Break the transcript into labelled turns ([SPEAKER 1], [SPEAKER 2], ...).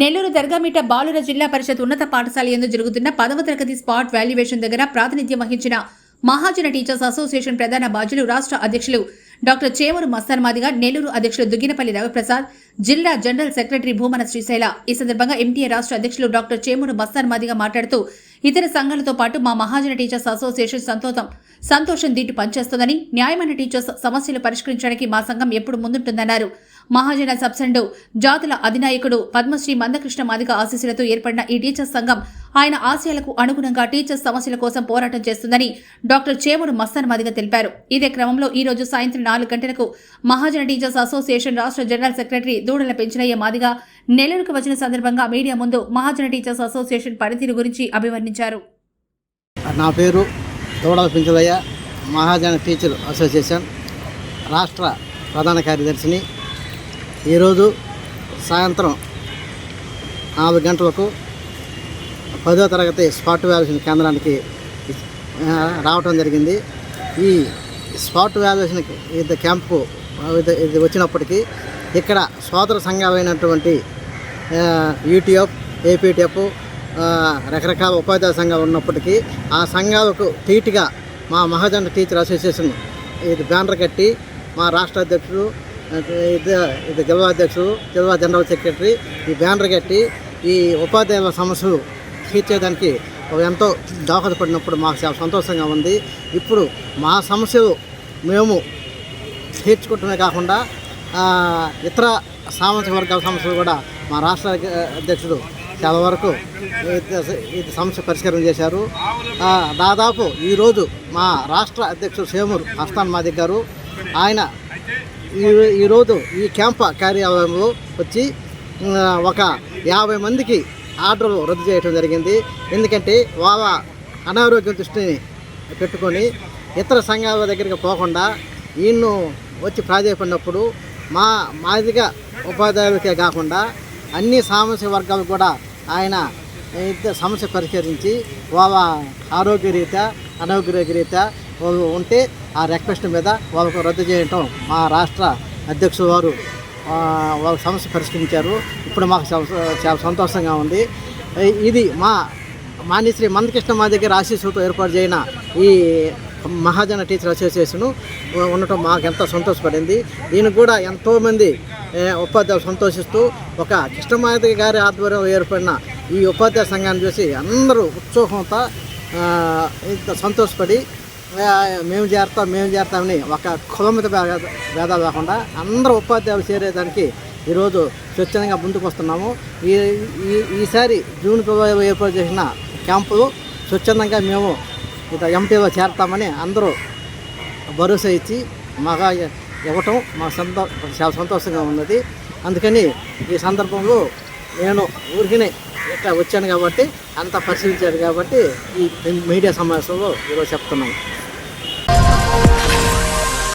[SPEAKER 1] నెల్లూరు దర్గామిట బాలుర జిల్లా పరిషత్ ఉన్నత పాఠశాల ఎందు జరుగుతున్న పదవ తరగతి స్పాట్ వాల్యుయేషన్ దగ్గర ప్రాతినిధ్యం వహించిన మహాజన టీచర్స్ అసోసియేషన్ ప్రధాన బాధ్యులు రాష్ట్ర అధ్యక్షులు డాక్టర్ చేమూరు మస్తాన్ మాదిగా నెల్లూరు అధ్యక్షులు దుగ్గినపల్లి రవిప్రసాద్ జిల్లా జనరల్ సెక్రటరీ భూమన శ్రీశైల. ఈ సందర్భంగా ఎంటీఏ రాష్ట్ర అధ్యక్షులు డాక్టర్ చేమూరు మస్తాన్ మాదిగా మాట్లాడుతూ ఇతర సంఘాలతో పాటు మా మహాజన టీచర్స్ అసోసియేషన్ సంతోషం సంతోషం దీటి పనిచేస్తుందని న్యాయమైన టీచర్స్ సమస్యలు పరిష్కరించడానికి మా సంఘం ఎప్పుడు ముందుంటుందన్నారు. మహాజన సబ్సెండు జాతుల అధినాయకుడు పద్మశ్రీ మందకృష్ణ మాదిగ ఆశీస్సులతో ఏర్పడిన ఈ టీచర్స్ సంఘం ఆయన ఆశయాలకు అనుగుణంగా టీచర్స్ సమస్యల కోసం పోరాటం చేస్తుందని డాక్టర్ చేమూరు మస్తాన్ మాదిగ తెలిపారు. ఇదే క్రమంలో ఈ రోజు సాయంత్రం నాలుగు గంటలకు మహాజన టీచర్స్ అసోసియేషన్ రాష్ట్ర జనరల్ సెక్రటరీ దూడల పెంచినయ్య మాదిగ నెల్లూరుకు వచ్చిన సందర్భంగా మీడియా ముందు మహాజన టీచర్స్ అసోసియేషన్ పనితీరు గురించి అభివర్ణించారు.
[SPEAKER 2] నా పేరు దూడల పెంచదయ్య మహాజన టీచర్ అసోసియేషన్ రాష్ట్ర ప్రధాన కార్యదర్శిని. ఈరోజు సాయంత్రం నాలుగు గంటలకు పదో తరగతి స్పాట్ వాల్యుయేషన్ కేంద్రానికి రావటం జరిగింది. ఈ స్పాట్ వాల్యుయేషన్ ఇది క్యాంపు ఇది వచ్చినప్పటికీ ఇక్కడ సోదర సంఘాలైనటువంటి యూటీఎఫ్ ఏపీటీఎఫ్ రకరకాల ఉపాధ్యాయ సంఘాలు ఉన్నప్పటికీ ఆ సంఘాలకు టీట్గా మా మహాజన్ టీచర్ అసోసియేషన్ ఇది బ్యానర్ కట్టి మా రాష్ట్ర అధ్యక్షుడు ఇది ఇది జిల్లా అధ్యక్షుడు జిల్లా జనరల్ సెక్రటరీ ఈ బ్యానర్ కట్టి ఈ ఉపాధ్యాయుల సమస్యలు తీర్చేదానికి ఎంతో దోహదపడినప్పుడు మాకు చాలా సంతోషంగా ఉంది. ఇప్పుడు మా సమస్యలు మేము తీర్చుకోవటమే కాకుండా ఇతర సామాజిక వర్గాల సమస్యలు కూడా మా రాష్ట్ర అధ్యక్షుడు చాలా వరకు ఇది- సమస్య పరిష్కారం చేశారు. దాదాపు ఈరోజు మా రాష్ట్ర అధ్యక్షుడు సేమూరు హస్తాన్ మాదిక్ గారు ఆయన ఈరోజు ఈ క్యాంప్ కార్యాలయంలో వచ్చి ఒక యాభై మందికి ఆర్డర్లు రద్దు చేయడం జరిగింది. ఎందుకంటే వాళ్ళ అనారోగ్యం దృష్టిని పెట్టుకొని ఇతర సంఘాల దగ్గరికి పోకుండా ఈయన్ను వచ్చి ప్రాధాయపడినప్పుడు మా మాదిగా ఉపాధ్యాయులకే కాకుండా అన్ని సామాజిక వర్గాలు కూడా ఆయన సమస్య పరిష్కరించి వాళ్ళ ఆరోగ్య రీత్యా రీత్యా ఉంటే ఆ రిక్వెస్ట్ మీద వాళ్ళకు రద్దు చేయటం మా రాష్ట్ర అధ్యక్షుడు వారు వాళ్ళ సమస్య పరిష్కరించారు. ఇప్పుడు మాకు చాలా చాలా సంతోషంగా ఉంది. ఇది మా మాన్యశ్రీ మందకృష్ణ మా దగ్గర ఆశీస్సులతో ఏర్పాటు చేసిన ఈ మహాజన టీచర్ అసోసియేషన్ ఉండటం మాకు ఎంతో సంతోషపడింది. దీనికి కూడా ఎంతోమంది ఉపాధ్యాయులు సంతోషిస్తూ ఒక కృష్ణమాధవి గారి ఆధ్వర్యంలో ఏర్పడిన ఈ ఉపాధ్యాయ సంఘాన్ని చూసి అందరూ ఉత్సాహంతో ఇంత సంతోషపడి మేము చేరుతాం మేము చేరుతామని ఒక కులమిత భేదాలు కాకుండా అందరూ ఉపాధ్యాయులు చేరేదానికి ఈరోజు స్వచ్ఛందంగా ముందుకు వస్తున్నాము. ఈ ఈ ఈసారి జూన్ పదహారు ఏర్పాటు చేసిన క్యాంపులు స్వచ్ఛందంగా మేము ఇక ఎంపీలో చేరతామని అందరూ భరోసా ఇచ్చి మాగా ఇవ్వటం మా సంతో చాలా సంతోషంగా ఉన్నది. అందుకని ఈ సందర్భంలో నేను ఊరికినే ఇట్లా వచ్చాను కాబట్టి అంతా పరిశీలించాడు కాబట్టి ఈ మీడియా సమావేశంలో ఈరోజు చెప్తున్నాను.